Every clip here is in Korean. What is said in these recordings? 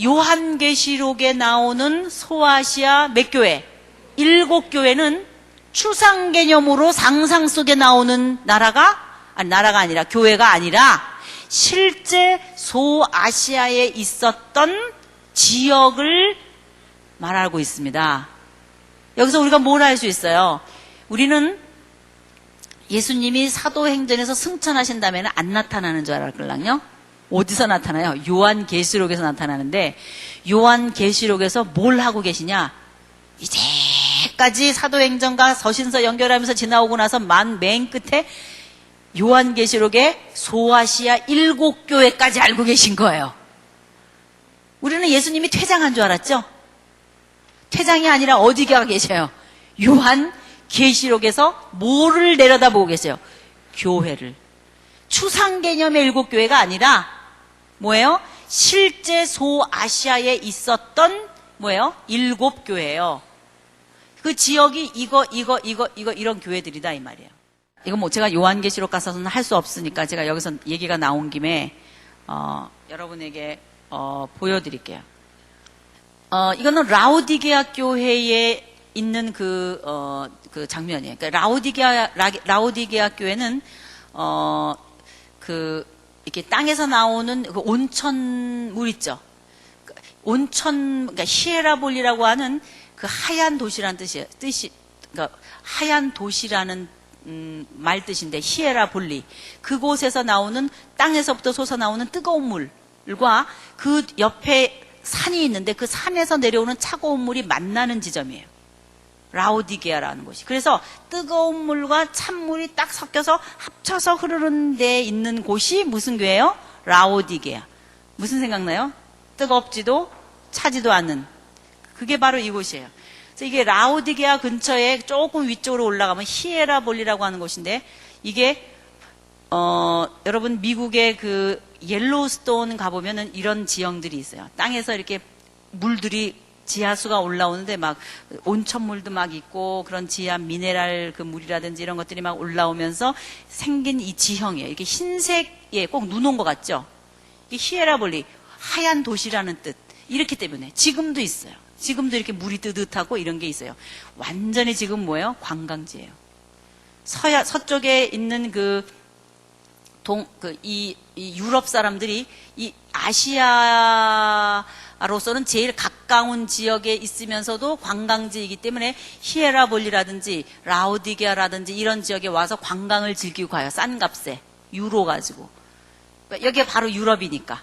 요한계시록에 나오는 소아시아 몇 교회? 일곱 교회는 추상 개념으로 상상 속에 나오는 나라가 아니 나라가 아니라 교회가 아니라 실제 소아시아에 있었던 지역을 말하고 있습니다. 여기서 우리가 뭘 알 수 있어요? 우리는 예수님이 사도행전에서 승천하신 다음에는 안 나타나는 줄 알았걸랑요? 어디서 나타나요? 요한 계시록에서 나타나는데 요한 계시록에서 뭘 하고 계시냐? 이제까지 사도행전과 서신서 연결하면서 지나오고 나서 만 맨 끝에 요한 계시록의 소아시아 일곱 교회까지 알고 계신 거예요. 우리는 예수님이 퇴장한 줄 알았죠? 퇴장이 아니라 어디 가 계셔요? 요한 계시록에서 뭐를 내려다보고 계세요? 교회를. 추상 개념의 일곱 교회가 아니라 뭐예요? 실제 소아시아에 있었던 뭐예요? 일곱 교회예요. 그 지역이 이거 이거 이거 이거 이런 교회들이다 이 말이에요. 이건 뭐 제가 요한계시록 가서는 할 수 없으니까 제가 여기서 얘기가 나온 김에 어, 여러분에게 어, 보여드릴게요. 어, 이거는 라오디게아 교회에 있는 그, 어, 그 장면이에요. 그러니까 라오디게아, 라, 라오디게아 교회는, 어, 그, 이렇게 땅에서 나오는 그 온천 물 있죠. 그 온천, 그러니까 히에라볼이라고 하는 그 하얀 도시라는 뜻이에요. 뜻이, 그러니까 하얀 도시라는 음, 말 뜻인데 히에라볼리 그곳에서 나오는 땅에서부터 솟아 나오는 뜨거운 물과 그 옆에 산이 있는데 그 산에서 내려오는 차가운 물이 만나는 지점이에요. 라오디게아라는 곳이. 그래서 뜨거운 물과 찬물이 딱 섞여서 합쳐서 흐르는 데 있는 곳이 무슨 교회예요? 라오디게아. 무슨 생각나요? 뜨겁지도 차지도 않는. 그게 바로 이곳이에요. 그래서 이게 라오디게아 근처에 조금 위쪽으로 올라가면 히에라볼리라고 하는 곳인데 이게 어, 여러분 미국의 그 옐로우스톤 가보면은 이런 지형들이 있어요. 땅에서 이렇게 물들이 지하수가 올라오는데 막 온천물도 막 있고 그런 지하 미네랄 그 물이라든지 이런 것들이 막 올라오면서 생긴 이 지형이에요. 이게 흰색에 꼭 눈 온 것 같죠? 이 히에라볼리 하얀 도시라는 뜻. 이렇기 때문에 지금도 있어요. 지금도 이렇게 물이 뜨뜻하고 이런 게 있어요. 완전히 지금 뭐예요? 관광지예요. 서야 서쪽에 있는 그 동, 그, 이, 이 유럽 사람들이 이 아시아 로서는 제일 가까운 지역에 있으면서도 관광지이기 때문에 히에라볼리라든지 라우디게아라든지 이런 지역에 와서 관광을 즐기고 가요. 싼 값에. 유로 가지고. 그러니까 여기가 바로 유럽이니까.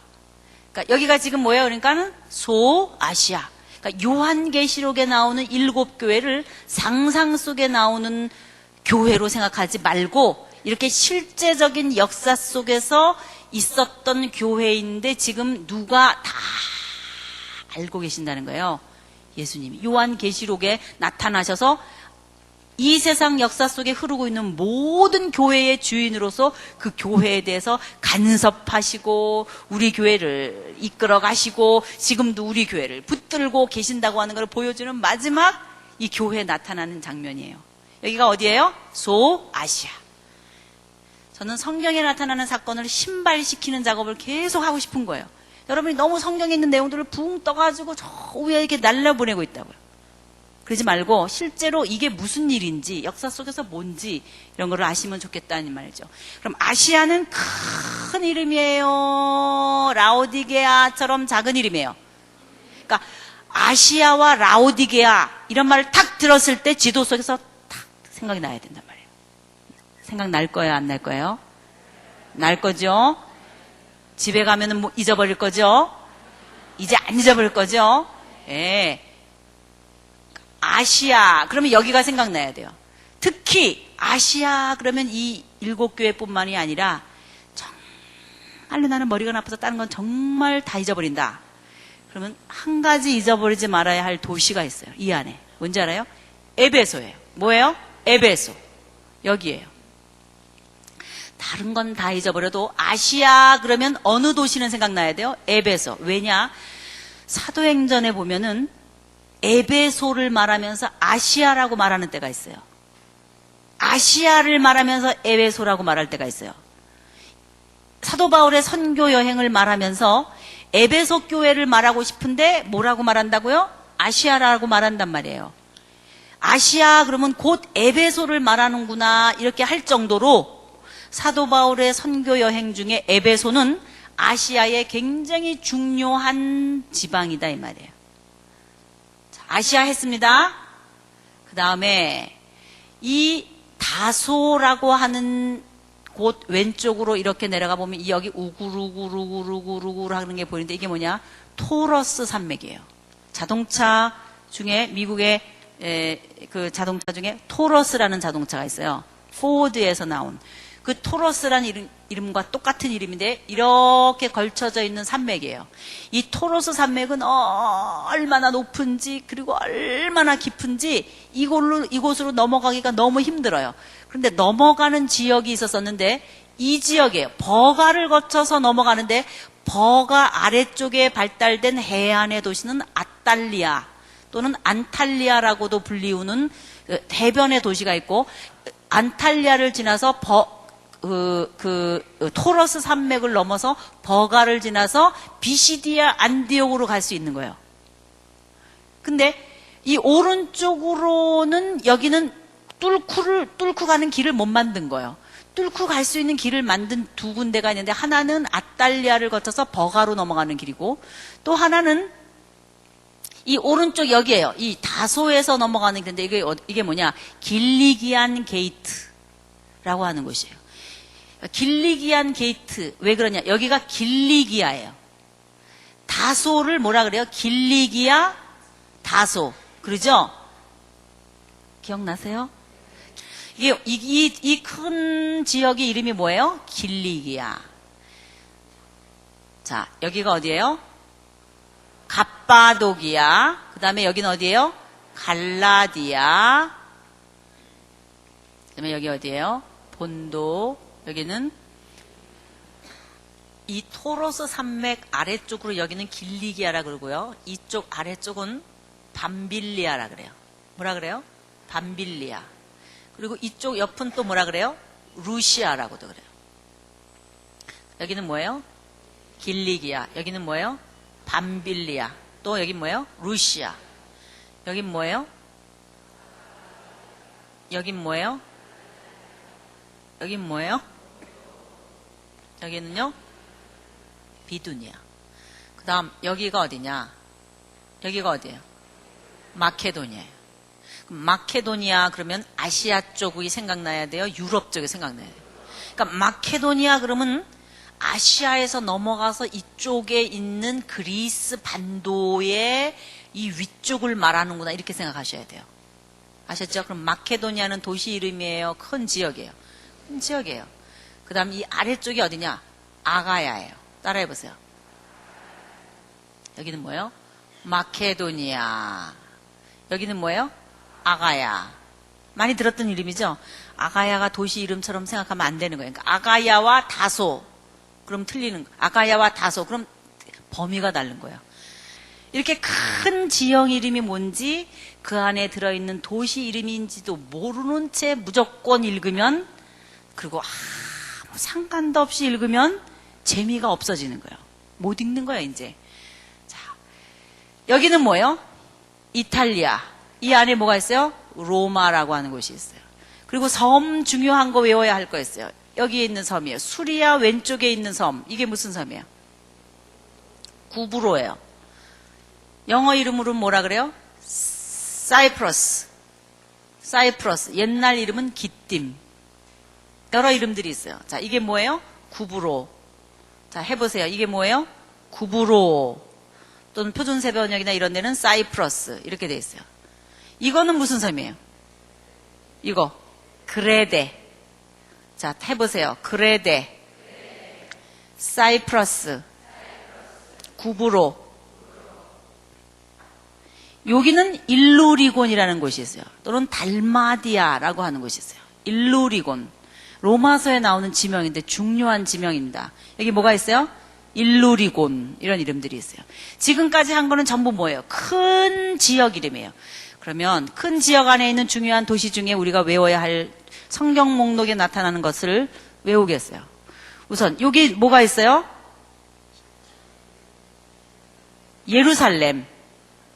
그러니까 여기가 지금 뭐예요? 그러니까는 소아시아. 그러니까 요한계시록에 나오는 일곱 교회를 상상 속에 나오는 교회로 생각하지 말고 이렇게 실제적인 역사 속에서 있었던 교회인데 지금 누가 다 알고 계신다는 거예요. 예수님이. 요한 계시록에 나타나셔서 이 세상 역사 속에 흐르고 있는 모든 교회의 주인으로서 그 교회에 대해서 간섭하시고 우리 교회를 이끌어 가시고 지금도 우리 교회를 붙들고 계신다고 하는 걸 보여주는 마지막 이 교회에 나타나는 장면이에요. 여기가 어디예요? 소아시아. 저는 성경에 나타나는 사건을 신발시키는 작업을 계속 하고 싶은 거예요. 여러분이 너무 성경에 있는 내용들을 붕 떠가지고 저 위에 이렇게 날려보내고 있다고요. 그러지 말고 실제로 이게 무슨 일인지 역사 속에서 뭔지 이런 거를 아시면 좋겠다는 말이죠. 그럼 아시아는 큰 이름이에요. 라오디게아처럼 작은 이름이에요. 그러니까 아시아와 라오디게아 이런 말을 탁 들었을 때 지도 속에서 탁 생각이 나야 된단 말이에요. 생각 날 거예요, 안 날 거예요? 날 거죠? 집에 가면은 뭐 잊어버릴 거죠? 이제 안 잊어버릴 거죠? 예. 아시아, 그러면 여기가 생각나야 돼요. 특히 아시아, 그러면 이 일곱 교회뿐만이 아니라 정말로 나는 머리가 나빠서 다른 건 정말 다 잊어버린다. 그러면 한 가지 잊어버리지 말아야 할 도시가 있어요. 이 안에. 뭔지 알아요? 에베소예요. 뭐예요? 에베소. 여기에요. 다른 건 다 잊어버려도 아시아 그러면 어느 도시는 생각나야 돼요? 에베소. 왜냐? 사도행전에 보면은 에베소를 말하면서 아시아라고 말하는 때가 있어요. 아시아를 말하면서 에베소라고 말할 때가 있어요. 사도 바울의 선교 여행을 말하면서 에베소 교회를 말하고 싶은데 뭐라고 말한다고요? 아시아라고 말한단 말이에요. 아시아 그러면 곧 에베소를 말하는구나 이렇게 할 정도로 사도 바울의 선교 여행 중에 에베소는 아시아의 굉장히 중요한 지방이다 이 말이에요. 자, 아시아 했습니다. 그 다음에 이 다소라고 하는 곳 왼쪽으로 이렇게 내려가 보면 이 여기 우구르구르구르구르구르 하는 게 보이는데 이게 뭐냐? 토러스 산맥이에요. 자동차 중에 미국의 에, 그 자동차 중에 토러스라는 자동차가 있어요. 포드에서 나온 그 토러스라는 이름, 이름과 똑같은 이름인데 이렇게 걸쳐져 있는 산맥이에요. 이 토러스 산맥은 어, 얼마나 높은지 그리고 얼마나 깊은지 이곳으로 이곳으로 넘어가기가 너무 힘들어요. 그런데 넘어가는 지역이 있었었는데 이 지역에 버가를 거쳐서 넘어가는데 버가 아래쪽에 발달된 해안의 도시는 아탈리아 또는 안탈리아라고도 불리우는 그 대변의 도시가 있고 안탈리아를 지나서 버, 그, 그, 그 토러스 산맥을 넘어서 버가를 지나서 비시디아 안디옥으로 갈 수 있는 거예요. 근데 이 오른쪽으로는 여기는 뚫고를 뚫고 가는 길을 못 만든 거예요. 뚫고 갈 수 있는 길을 만든 두 군데가 있는데 하나는 아탈리아를 거쳐서 버가로 넘어가는 길이고 또 하나는 이 오른쪽 여기에요. 이 다소에서 넘어가는 길인데 이게 어- 이게 뭐냐? 길리기안 게이트라고 하는 곳이에요. 길리기안 게이트 왜 그러냐? 여기가 길리기아예요. 다소를 뭐라 그래요? 길리기아 다소 그러죠? 기억나세요? 이게 이큰 지역의 이름이 뭐예요? 길리기아. 자 여기가 어디예요? 갑바도기아. 그 다음에 여기는 어디예요? 갈라디아. 그 다음에 여기 어디예요? 본도. 여기는 이 토로스 산맥 아래쪽으로 여기는 길리기아라 그러고요. 이쪽 아래쪽은 밤빌리아라 그래요. 뭐라 그래요? 밤빌리아. 그리고 이쪽 옆은 또 뭐라 그래요? 루시아라고도 그래요. 여기는 뭐예요? 길리기아. 여기는 뭐예요? 밤빌리아. 또 여기 뭐예요? 루시아. 여긴 뭐예요? 여긴 뭐예요? 여긴 뭐예요? 여기는요? 비두니아. 그 다음, 여기가 어디냐? 여기가 어디예요? 마케도니아예요. 마케도니아 그러면 아시아 쪽이 생각나야 돼요? 유럽 쪽이 생각나야 돼요? 그러니까 마케도니아 그러면 아시아에서 넘어가서 이쪽에 있는 그리스 반도의 이 위쪽을 말하는구나 이렇게 생각하셔야 돼요. 아셨죠? 그럼 마케도니아는 도시 이름이에요. 큰 지역이에요. 큰 지역이에요. 그 다음 이 아래쪽이 어디냐? 아가야예요. 따라해 보세요. 여기는 뭐예요? 마케도니아. 여기는 뭐예요? 아가야. 많이 들었던 이름이죠? 아가야가 도시 이름처럼 생각하면 안 되는 거예요. 그러니까 아가야와 다소. 그럼 틀리는 거. 아가야와 다소. 그럼 범위가 다른 거예요. 이렇게 큰 지형 이름이 뭔지 그 안에 들어있는 도시 이름인지도 모르는 채 무조건 읽으면 그리고 아무 상관도 없이 읽으면 재미가 없어지는 거예요. 못 읽는 거예요, 이제. 자, 여기는 뭐예요? 이탈리아. 이 안에 뭐가 있어요? 로마라고 하는 곳이 있어요. 그리고 섬 중요한 거 외워야 할 거 있어요. 여기에 있는 섬이에요. 수리아 왼쪽에 있는 섬. 이게 무슨 섬이에요? 구브로예요. 영어 이름으로 뭐라 그래요? 사이프러스. 사이프러스. 옛날 이름은 기띔. 여러 이름들이 있어요. 자, 이게 뭐예요? 구브로. 자, 해보세요. 이게 뭐예요? 구브로. 또는 표준세 번역이나 이런 데는 사이프러스. 이렇게 돼 있어요. 이거는 무슨 섬이에요? 이거. 그레데. 자, 해보세요. 그레데. 사이프러스. 구브로. 여기는 일루리곤이라는 곳이 있어요. 또는 달마디아라고 하는 곳이 있어요. 일루리곤. 로마서에 나오는 지명인데 중요한 지명입니다. 여기 뭐가 있어요? 일루리곤 이런 이름들이 있어요. 지금까지 한 거는 전부 뭐예요? 큰 지역 이름이에요. 그러면 큰 지역 안에 있는 중요한 도시 중에 우리가 외워야 할 성경 목록에 나타나는 것을 외우겠어요. 우선 여기 뭐가 있어요? 예루살렘.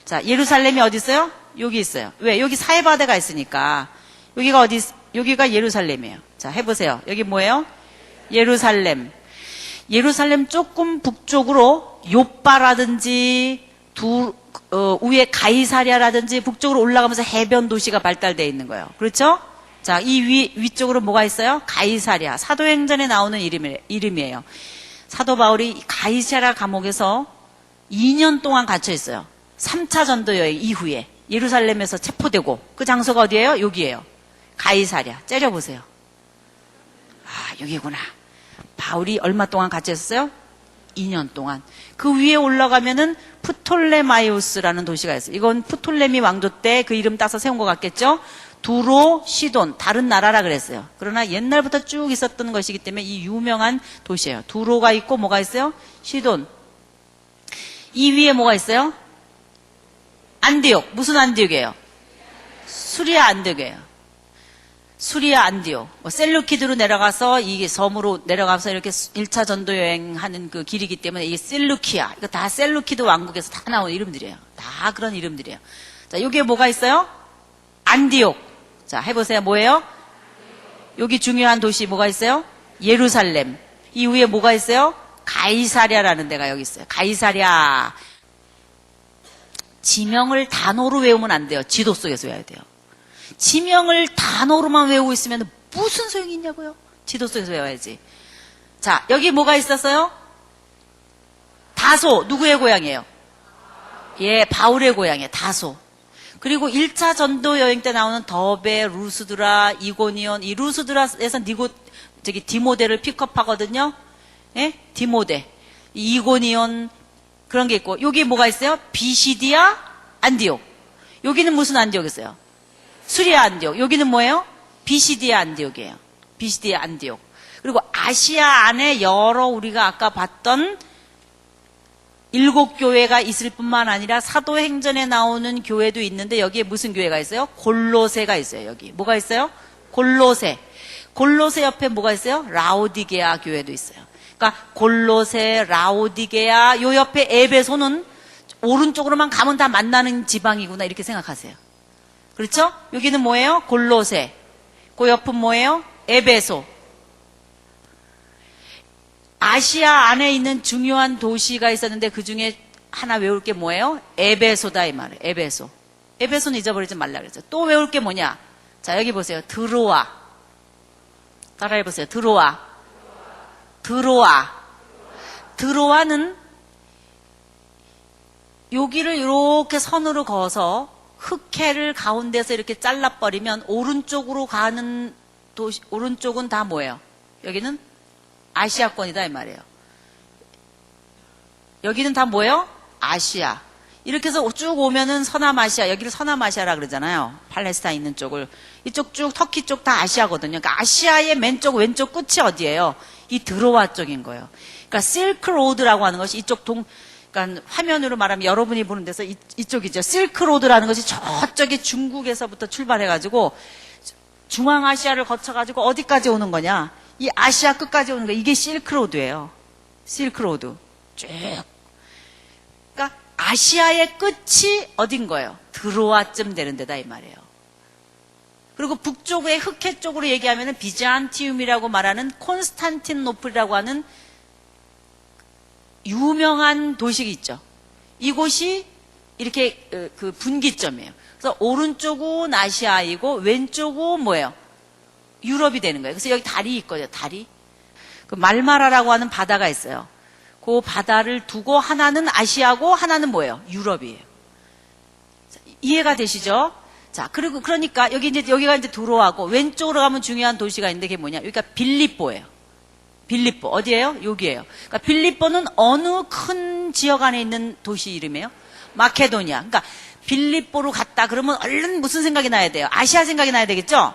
자, 예루살렘이 어디 있어요? 여기 있어요. 왜? 여기 사해바다가 있으니까. 여기가 어디, 있- 여기가 예루살렘이에요. 자, 해보세요. 여기 뭐예요? 예루살렘. 예루살렘 조금 북쪽으로 요빠라든지 두, 어, 위에 가이사랴라든지 북쪽으로 올라가면서 해변 도시가 발달되어 있는 거예요. 그렇죠? 자, 이 위, 위쪽으로 뭐가 있어요? 가이사랴. 사도행전에 나오는 이름이, 이름이에요. 사도 바울이 이 가이사랴 감옥에서 2년 동안 갇혀 있어요. 3차 전도 여행 이후에 예루살렘에서 체포되고 그 장소가 어디예요? 여기예요. 가이사랴. 째려보세요. 아, 여기구나. 바울이 얼마 동안 갇혀 있었어요? 2년 동안. 그 위에 올라가면은 프톨레마이우스라는 도시가 있어요. 이건 프톨레미 왕조 때 그 이름 따서 세운 것 같겠죠? 두로, 시돈, 다른 나라라 그랬어요. 그러나 옛날부터 쭉 있었던 것이기 때문에 이 유명한 도시예요. 두로가 있고 뭐가 있어요? 시돈. 이 위에 뭐가 있어요? 안디옥. 무슨 안디옥이에요? 수리아 안디옥이에요. 수리아 안디옥. 뭐 셀루키드로 내려가서 이 섬으로 내려가서 이렇게 1차 전도 여행하는 그 길이기 때문에 이게 셀루키아. 이거 다 셀루키드 왕국에서 다 나온 이름들이에요. 다 그런 이름들이에요. 자, 여기에 뭐가 있어요? 안디옥. 자, 해보세요. 뭐예요? 여기 중요한 도시 뭐가 있어요? 예루살렘. 이 위에 뭐가 있어요? 가이사랴라는 데가 여기 있어요. 가이사랴. 지명을 단어로 외우면 안 돼요. 지도 속에서 외워야 돼요. 지명을 단어로만 외우고 있으면 무슨 소용이 있냐고요? 지도 속에서 외워야지. 자, 여기 뭐가 있었어요? 다소. 누구의 고향이에요? 예, 바울의 고향이에요. 다소. 그리고 1차 전도 여행 때 나오는 더베, 루스드라, 이고니온, 이 루스드라에서 니고, 저기 디모데를 픽업하거든요. 예? 디모데. 이 이고니온, 그런 게 있고, 여기 뭐가 있어요? 비시디아, 안디옥. 여기는 무슨 안디옥이었어요? 수리아 안디옥. 여기는 뭐예요? 비시디아 안디옥이에요. 비시디아 안디옥. 그리고 아시아 안에 여러 우리가 아까 봤던 일곱 교회가 있을 뿐만 아니라 사도행전에 나오는 교회도 있는데 여기에 무슨 교회가 있어요? 골로세가 있어요. 여기 뭐가 있어요? 골로세. 골로세 옆에 뭐가 있어요? 라오디게아 교회도 있어요. 그러니까 골로세, 라오디게아 요 옆에 에베소는 오른쪽으로만 가면 다 만나는 지방이구나 이렇게 생각하세요. 그렇죠? 여기는 뭐예요? 골로세. 그 옆은 뭐예요? 에베소. 아시아 안에 있는 중요한 도시가 있었는데 그 중에 하나 외울 게 뭐예요? 에베소다 이 말이에요. 에베소. 에베소는 잊어버리지 말라 그랬죠. 또 외울 게 뭐냐? 자 여기 보세요. 드로아. 따라해 보세요. 드로아. 드로아. 드로아는 여기를 이렇게 선으로 그어서 흑해를 가운데서 이렇게 잘라버리면 오른쪽으로 가는 도시, 오른쪽은 다 뭐예요? 여기는 아시아권이다 이 말이에요. 여기는 다 뭐예요? 아시아. 이렇게 해서 쭉 오면은 서남아시아, 여기를 서남아시아라 그러잖아요. 팔레스타인 있는 쪽을. 이쪽 쭉 터키 쪽 다 아시아거든요. 그러니까 아시아의 맨쪽 왼쪽 끝이 어디예요? 이 드로아 쪽인 거예요. 그러니까 실크 로드라고 하는 것이 이쪽 동 그러니까 화면으로 말하면 여러분이 보는 데서 이, 이쪽이죠. 실크 로드라는 것이 저쪽에 중국에서부터 출발해 가지고 중앙아시아를 거쳐 가지고 어디까지 오는 거냐? 이 아시아 끝까지 오는 거 이게 실크로드예요. 실크로드 쭉. 그러니까 아시아의 끝이 어딘 거예요? 드로아쯤 되는 데다 이 말이에요. 그리고 북쪽의 흑해 쪽으로 얘기하면 비잔티움이라고 말하는 콘스탄틴노플이라고 하는 유명한 도시가 있죠. 이곳이 이렇게 어, 그 분기점이에요. 그래서 오른쪽은 아시아이고 왼쪽은 뭐예요? 유럽이 되는 거예요. 그래서 여기 다리 있거든요. 다리. 그 말마라라고 하는 바다가 있어요. 그 바다를 두고 하나는 아시아고 하나는 뭐예요? 유럽이에요. 자, 이해가 되시죠? 자, 그리고 그러니까 여기 이제 여기가 이제 도로하고 왼쪽으로 가면 중요한 도시가 있는데 그게 뭐냐? 여기가 빌립보예요. 빌립보 어디예요? 여기예요. 그러니까 빌립보는 어느 큰 지역 안에 있는 도시 이름이에요? 마케도니아. 그러니까 빌립보로 갔다 그러면 얼른 무슨 생각이 나야 돼요? 아시아 생각이 나야 되겠죠?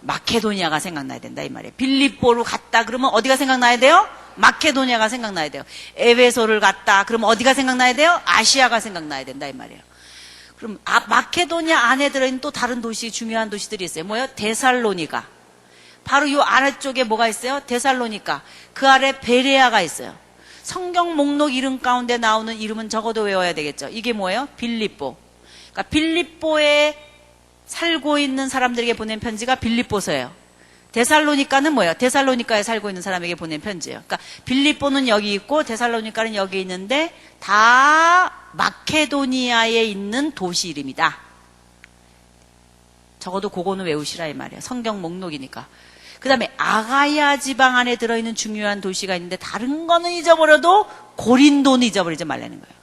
마케도니아가 생각나야 된다 이 말이에요. 빌립보로 갔다 그러면 어디가 생각나야 돼요? 마케도니아가 생각나야 돼요. 에베소를 갔다 그러면 어디가 생각나야 돼요? 아시아가 생각나야 된다 이 말이에요. 그럼 아, 마케도니아 안에 들어있는 또 다른 도시 중요한 도시들이 있어요. 뭐요? 데살로니가. 바로 이 아래쪽에 뭐가 있어요? 데살로니가. 그 아래 베레아가 있어요. 성경 목록 이름 가운데 나오는 이름은 적어도 외워야 되겠죠. 이게 뭐예요? 빌립보. 그러니까 빌립보에 살고 있는 사람들에게 보낸 편지가 빌립보서예요. 데살로니카는 뭐예요? 데살로니카에 살고 있는 사람에게 보낸 편지예요. 그러니까 빌립보는 여기 있고 데살로니카는 여기 있는데 다 마케도니아에 있는 도시 이름이다. 적어도 그거는 외우시라 이 말이에요. 성경 목록이니까. 그 다음에 아가야 지방 안에 들어있는 중요한 도시가 있는데 다른 거는 잊어버려도 고린도는 잊어버리지 말라는 거예요.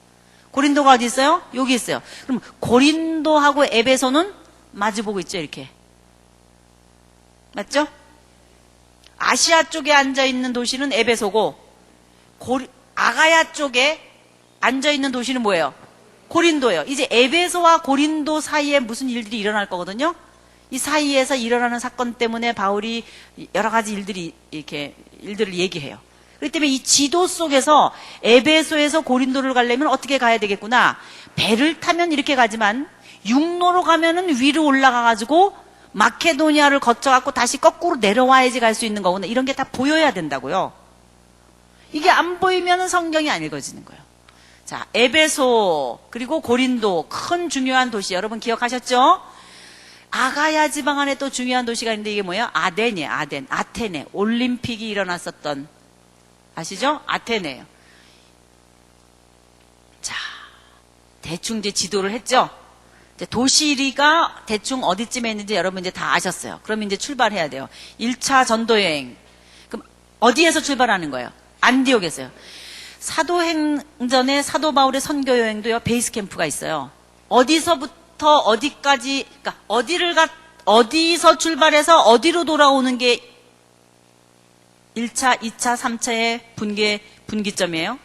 고린도가 어디 있어요? 여기 있어요. 그럼 고린도하고 에베소는 마주보고 있죠, 이렇게. 맞죠? 아시아 쪽에 앉아 있는 도시는 에베소고 고리- 아가야 쪽에 앉아 있는 도시는 뭐예요? 고린도예요. 이제 에베소와 고린도 사이에 무슨 일들이 일어날 거거든요. 이 사이에서 일어나는 사건 때문에 바울이 여러 가지 일들이 이렇게 일들을 얘기해요. 그렇기 때문에 이 지도 속에서 에베소에서 고린도를 가려면 어떻게 가야 되겠구나. 배를 타면 이렇게 가지만 육로로 가면은 위로 올라가 가지고 마케도니아를 거쳐 갖고 다시 거꾸로 내려와야지 갈 수 있는 거구나. 이런 게 다 보여야 된다고요. 이게 안 보이면 성경이 안 읽어지는 거예요. 자, 에베소 그리고 고린도 큰 중요한 도시 여러분 기억하셨죠? 아가야 지방 안에 또 중요한 도시가 있는데 이게 뭐예요? 아덴이에요. 아덴, 아테네. 올림픽이 일어났었던 아시죠? 아테네예요. 자, 대충 이제 지도를 했죠. 도시리가 대충 어디쯤에 있는지 여러분 이제 다 아셨어요. 그럼 이제 출발해야 돼요. 1차 전도 여행. 그럼 어디에서 출발하는 거예요? 안디옥에서요. 사도행전에 사도 바울의 선교 여행도요. 베이스 캠프가 있어요. 어디서부터 어디까지 그러니까 어디를 가 어디서 출발해서 어디로 돌아오는 게 1차, 2차, 3차의 분기 분기점이에요.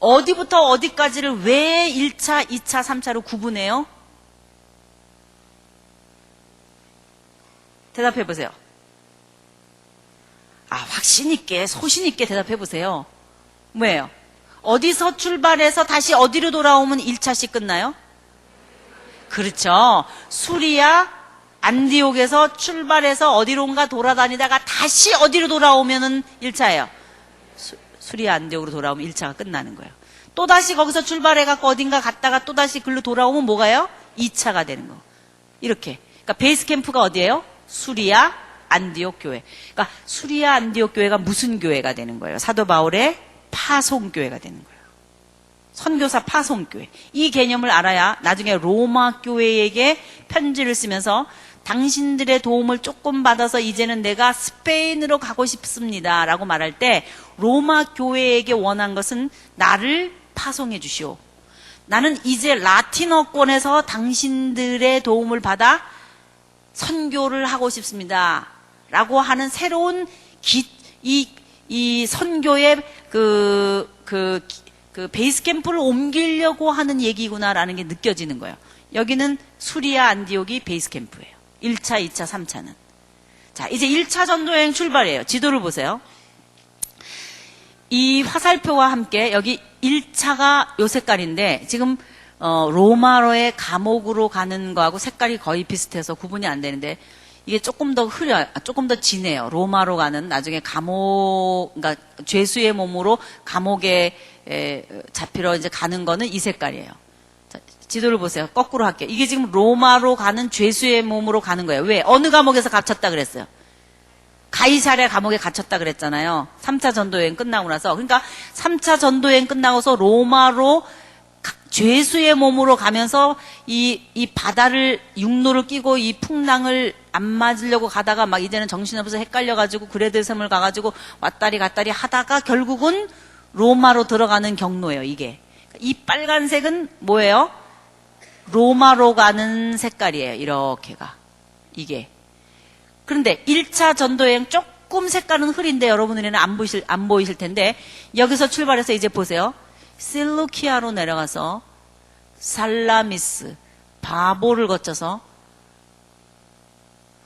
어디부터 어디까지를 왜 1차, 2차, 3차로 구분해요? 대답해 보세요. 아, 확신 있게, 소신 있게 대답해 보세요. 뭐예요? 어디서 출발해서 다시 어디로 돌아오면 1차씩 끝나요? 그렇죠. 수리야, 안디옥에서 출발해서 어디론가 돌아다니다가 다시 어디로 돌아오면은 1차예요. 수리야 안디옥으로 돌아오면 1차가 끝나는 거예요. 또 다시 거기서 출발해갖고 어딘가 갔다가 또 다시 글로 돌아오면 뭐가요? 2차가 되는 거. 이렇게. 그러니까 베이스 캠프가 어디예요? 수리야 안디옥 교회. 그러니까 수리야 안디옥 교회가 무슨 교회가 되는 거예요? 사도 바울의 파송 교회가 되는 거예요. 선교사 파송 교회. 이 개념을 알아야 나중에 로마 교회에게 편지를 쓰면서 당신들의 도움을 조금 받아서 이제는 내가 스페인으로 가고 싶습니다. 라고 말할 때 로마 교회에게 원한 것은 나를 파송해 주시오. 나는 이제 라틴어권에서 당신들의 도움을 받아 선교를 하고 싶습니다. 라고 하는 새로운 기, 이, 이 선교의 그, 그, 그 베이스 캠프를 옮기려고 하는 얘기구나라는 게 느껴지는 거예요. 여기는 수리아 안디옥이 베이스 캠프예요. 1차, 2차, 3차는. 자, 이제 1차 전도 여행 출발이에요. 지도를 보세요. 이 화살표와 함께 여기 1차가 요 색깔인데 지금 어, 로마로의 감옥으로 가는 거하고 색깔이 거의 비슷해서 구분이 안 되는데 이게 조금 더 흐려, 아, 조금 더 진해요. 로마로 가는 나중에 감옥, 그러니까 죄수의 몸으로 감옥에 에, 잡히러 이제 가는 거는 이 색깔이에요. 자, 지도를 보세요. 거꾸로 할게요. 이게 지금 로마로 가는 죄수의 몸으로 가는 거예요. 왜? 어느 감옥에서 갇혔다 그랬어요? 가이사랴 감옥에 갇혔다 그랬잖아요. 3차 전도여행 끝나고 나서. 그러니까 3차 전도여행 끝나고서 로마로 가- 죄수의 몸으로 가면서 이, 이 바다를, 육로를 끼고 이 풍랑을 안 맞으려고 가다가 막 이제는 정신없어서 헷갈려가지고 그레드 섬을 가가지고 왔다리 갔다리 하다가 결국은 로마로 들어가는 경로예요, 이게. 이 빨간색은 뭐예요? 로마로 가는 색깔이에요, 이렇게가. 이게. 그런데 1차 전도여행 조금 색깔은 흐린데 여러분들에는 안 보이실, 안 보이실 텐데 여기서 출발해서 이제 보세요. 실루키아로 내려가서 살라미스, 바보를 거쳐서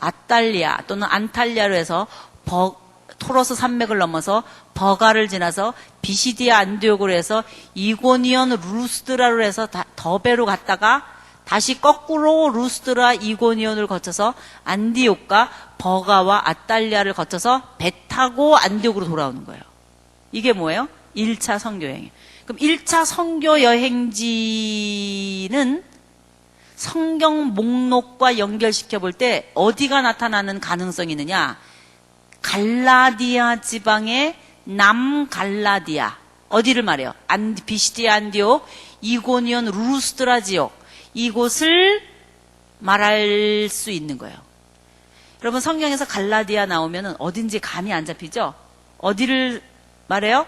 아탈리아 또는 안탈리아로 해서 버, 토로스 산맥을 넘어서 버가를 지나서 비시디아 안디옥으로 해서 이고니언 루스드라로 해서 다- 더베로 갔다가 다시 거꾸로 루스드라 이고니온을 거쳐서 안디옥과 버가와 아달리아를 거쳐서 배 타고 안디옥으로 돌아오는 거예요. 이게 뭐예요? 1차 선교 여행. 그럼 1차 선교 여행지는 성경 목록과 연결시켜 볼 때 어디가 나타나는 가능성이 있느냐? 갈라디아 지방의 남갈라디아. 어디를 말해요? 안, 비시디아 안디옥, 이고니온 루스드라 지역. 이곳을 말할 수 있는 거예요. 여러분 성경에서 갈라디아 나오면은 어딘지 감이 안 잡히죠? 어디를 말해요?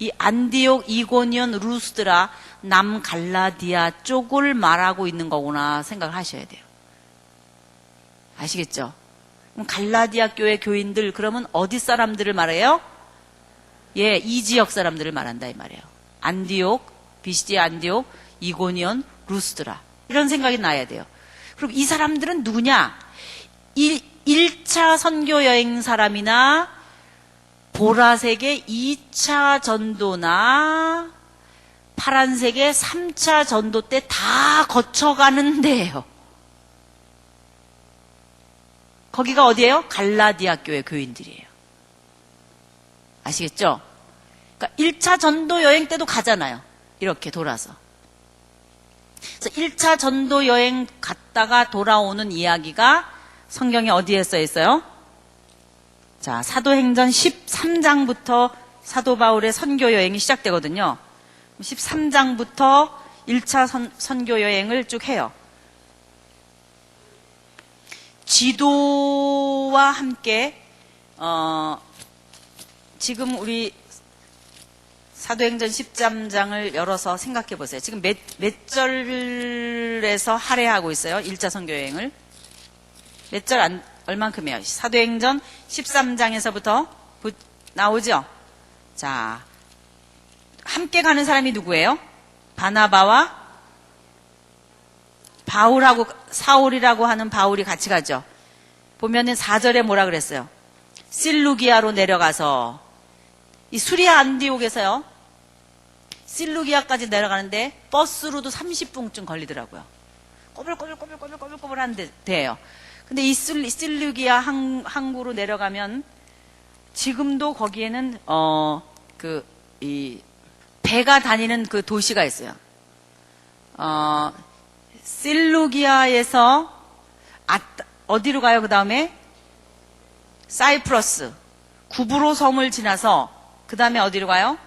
이 안디옥, 이고니온, 루스드라, 남갈라디아 쪽을 말하고 있는 거구나 생각을 하셔야 돼요. 아시겠죠? 갈라디아 교회 교인들 그러면 어디 사람들을 말해요? 예, 이 지역 사람들을 말한다 이 말이에요. 안디옥, 비시디아 안디옥, 이고니온, 루스드라. 이런 생각이 나야 돼요. 그럼 이 사람들은 누구냐? 1, 1차 선교 여행 사람이나 보라색의 2차 전도나 파란색의 3차 전도 때 다 거쳐가는 데예요. 거기가 어디예요? 갈라디아 교회 교인들이에요. 아시겠죠? 그러니까 1차 전도 여행 때도 가잖아요. 이렇게 돌아서. 그래서 1차 전도 여행 갔다가 돌아오는 이야기가 성경에 어디에 써 있어요? 자, 사도행전 13장부터 사도 바울의 선교 여행이 시작되거든요. 13장부터 1차 선, 선교 여행을 쭉 해요. 지도와 함께 어, 지금 우리 사도행전 13장을 열어서 생각해 보세요. 지금 몇, 몇 절에서 할애하고 있어요? 1차 선교 여행을. 몇 절 안, 얼만큼이에요? 사도행전 13장에서부터 나오죠? 자, 함께 가는 사람이 누구예요? 바나바와 바울하고 사울이라고 하는 바울이 같이 가죠. 보면은 4절에 뭐라 그랬어요? 실루기아로 내려가서 이 수리아 안디옥에서요. 실루기아까지 내려가는데 버스로도 30분쯤 걸리더라고요. 꼬불꼬불꼬불꼬불꼬불꼬불 하는데 돼요. 근데 이 실루- 실루기아 항, 항구로 내려가면 지금도 거기에는 어 그 이 배가 다니는 그 도시가 있어요. 어 실루기아에서 아, 어디로 가요? 그 다음에 사이프러스 구브로 섬을 지나서 그 다음에 어디로 가요?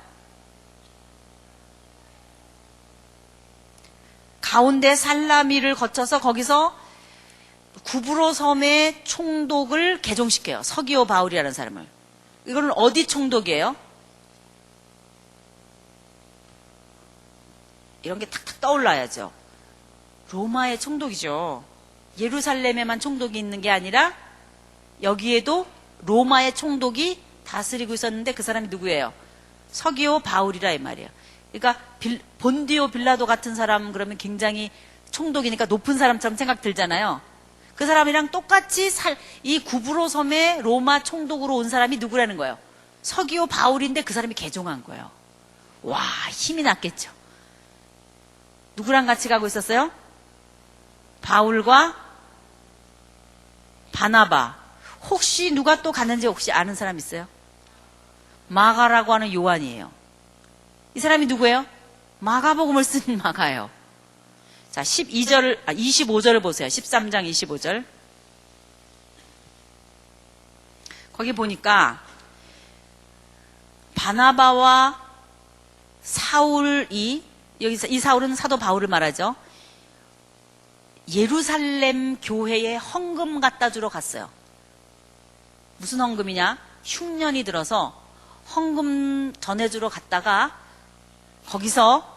가운데 살라미를 거쳐서 거기서 구브로 섬의 총독을 개종시켜요. 서기오 바울이라는 사람을. 이거는 어디 총독이에요? 이런 게 탁탁 떠올라야죠. 로마의 총독이죠. 예루살렘에만 총독이 있는 게 아니라 여기에도 로마의 총독이 다스리고 있었는데 그 사람이 누구예요? 서기오 바울이라 이 말이에요. 그러니까 빌- 본디오 빌라도 같은 사람 그러면 굉장히 총독이니까 높은 사람처럼 생각 들잖아요. 그 사람이랑 똑같이 살, 이 구브로 섬에 로마 총독으로 온 사람이 누구라는 거예요? 서기오 바울인데 그 사람이 개종한 거예요. 와, 힘이 났겠죠. 누구랑 같이 가고 있었어요? 바울과 바나바. 혹시 누가 또 갔는지 혹시 아는 사람 있어요? 마가라고 하는 요한이에요. 이 사람이 누구예요? 마가복음을 쓴 마가예요. 자, 12절, 아, 25절을 보세요. 13장 25절. 거기 보니까 바나바와 사울이 여기서 이 사울은 사도 바울을 말하죠. 예루살렘 교회에 헌금 갖다 주러 갔어요. 무슨 헌금이냐? 흉년이 들어서 헌금 전해주러 갔다가 거기서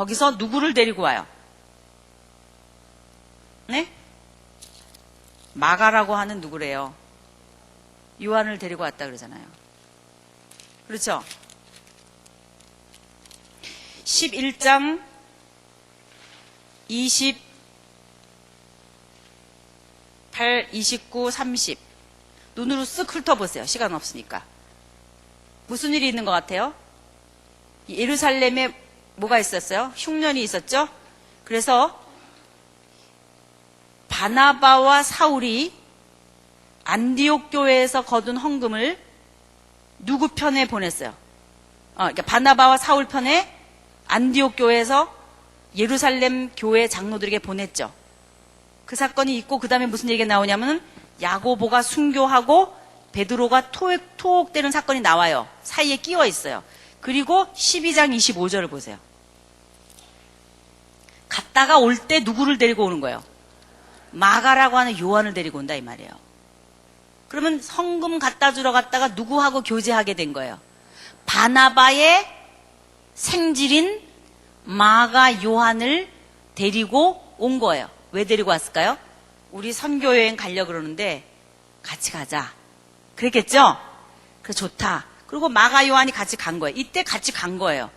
거기서 누구를 데리고 와요? 네? 마가라고 하는 누구래요? 요한을 데리고 왔다 그러잖아요. 그렇죠? 11장 28, 29, 30. 눈으로 쓱 훑어보세요. 시간 없으니까. 무슨 일이 있는 것 같아요? 예루살렘에 뭐가 있었어요? 흉년이 있었죠? 그래서 바나바와 사울이 안디옥 교회에서 거둔 헌금을 누구 편에 보냈어요? 어, 그러니까 바나바와 사울 편에 안디옥 교회에서 예루살렘 교회 장로들에게 보냈죠. 그 사건이 있고 그 다음에 무슨 얘기가 나오냐면 야고보가 순교하고 베드로가 토옥, 토옥되는 사건이 나와요. 사이에 끼어 있어요. 그리고 12장 25절을 보세요. 갔다가 올 때 누구를 데리고 오는 거예요? 마가라고 하는 요한을 데리고 온다 이 말이에요. 그러면 성금 갖다 주러 갔다가 누구하고 교제하게 된 거예요? 바나바의 생질인 마가 요한을 데리고 온 거예요. 왜 데리고 왔을까요? 우리 선교 여행 가려 그러는데 같이 가자. 그랬겠죠? 그래 좋다. 그리고 마가 요한이 같이 간 거예요. 이때 같이 간 거예요.